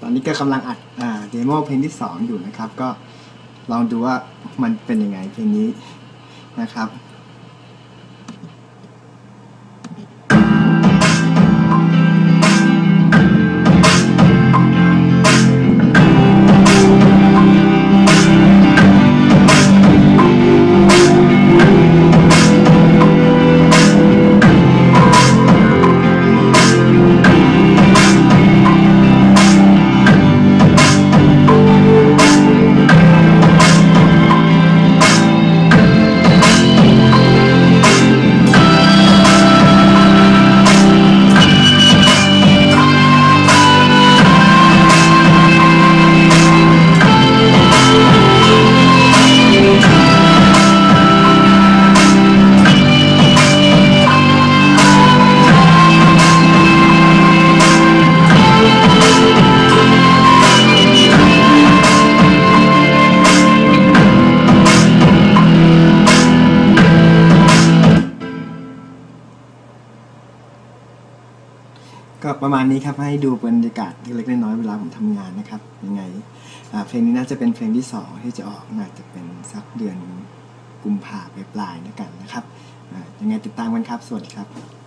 ตอนนี้ก็กำลังอัดอ่าเดโมเพลงที่ 2 อยู่นะครับ ก็ลองดูว่ามันเป็นยังไงเพลงนี้นะครับ ก็ประมาณนี้ครับให้ดูบรรยากาศเล็กๆน้อยๆเวลาผมทำงานนะครับยังไงเพลงนี้น่าจะเป็นเพลงที่สองที่จะออกน่าจะเป็นสักเดือนกุมภาพันธ์ปลายๆแล้วกันนะครับยังไงติดตามกันครับ สวัสดีครับ